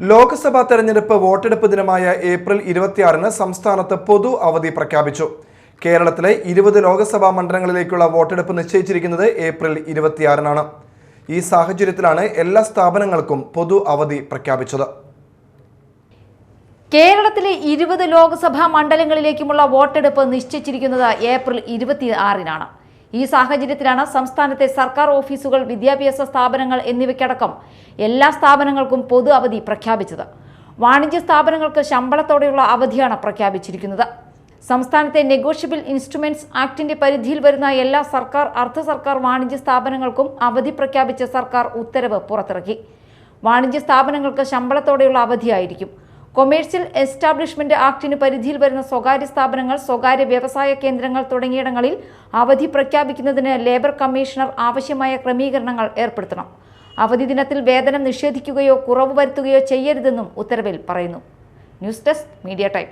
ലോക്സഭാ തെരഞ്ഞെടുപ്പ് വോട്ടെടുപ്പ് ദിനമായ ഏപ്രിൽ ഇരുപത്തിയാറിന് സംസ്ഥാനത്ത് പൊതു അവധി പ്രഖ്യാപിച്ചു. കേരളത്തിലെ ഇരുപത് ലോക്സഭാ മണ്ഡലങ്ങളിലേക്കുള്ള വോട്ടെടുപ്പ് നിശ്ചയിച്ചിരിക്കുന്നത് ഏപ്രിൽ ഇരുപത്തിയാറിനാണ്. ഈ സാഹചര്യത്തിലാണ് എല്ലാ സ്ഥാപനങ്ങൾക്കും പൊതു അവധി പ്രഖ്യാപിച്ചത്. കേരളത്തിലെ ഇരുപത് ലോക്സഭാ മണ്ഡലങ്ങളിലേക്കുമുള്ള വോട്ടെടുപ്പ് നിശ്ചയിച്ചിരിക്കുന്നത് ഏപ്രിൽ ഇരുപത്തി ആറിനാണ് ഈ സാഹചര്യത്തിലാണ് സംസ്ഥാനത്തെ സർക്കാർ ഓഫീസുകൾ വിദ്യാഭ്യാസ സ്ഥാപനങ്ങൾ എന്നിവയ്ക്കടക്കം എല്ലാ സ്ഥാപനങ്ങൾക്കും പൊതു അവധി പ്രഖ്യാപിച്ചത്. വാണിജ്യ സ്ഥാപനങ്ങൾക്ക് ശമ്പളത്തോടെയുള്ള അവധിയാണ് പ്രഖ്യാപിച്ചിരിക്കുന്നത്. സംസ്ഥാനത്തെ നെഗോഷ്യബിൾ ഇൻസ്ട്രുമെന്റ്സ് ആക്ടിന്റെ പരിധിയിൽ വരുന്ന എല്ലാ സർക്കാർ അർദ്ധ സർക്കാർ വാണിജ്യ സ്ഥാപനങ്ങൾക്കും അവധി പ്രഖ്യാപിച്ച സർക്കാർ ഉത്തരവ് പുറത്തിറക്കി. വാണിജ്യ സ്ഥാപനങ്ങൾക്ക് ശമ്പളത്തോടെയുള്ള അവധിയായിരിക്കും. കൊമേഴ്സ്യൽ എസ്റ്റാബ്ലിഷ്മെന്റ് ആക്ടിന് പരിധിയിൽ വരുന്ന സ്വകാര്യ സ്ഥാപനങ്ങൾ സ്വകാര്യ വ്യവസായ കേന്ദ്രങ്ങൾ തുടങ്ങിയിടങ്ങളിൽ അവധി പ്രഖ്യാപിക്കുന്നതിന് ലേബർ കമ്മീഷണർ ആവശ്യമായ ക്രമീകരണങ്ങൾ ഏർപ്പെടുത്തണം. അവധി ദിനത്തിൽ വേതനം നിഷേധിക്കുകയോ കുറവ് വരുത്തുകയോ ചെയ്യരുതെന്നും ഉത്തരവിൽ പറയുന്നു. News desk media time.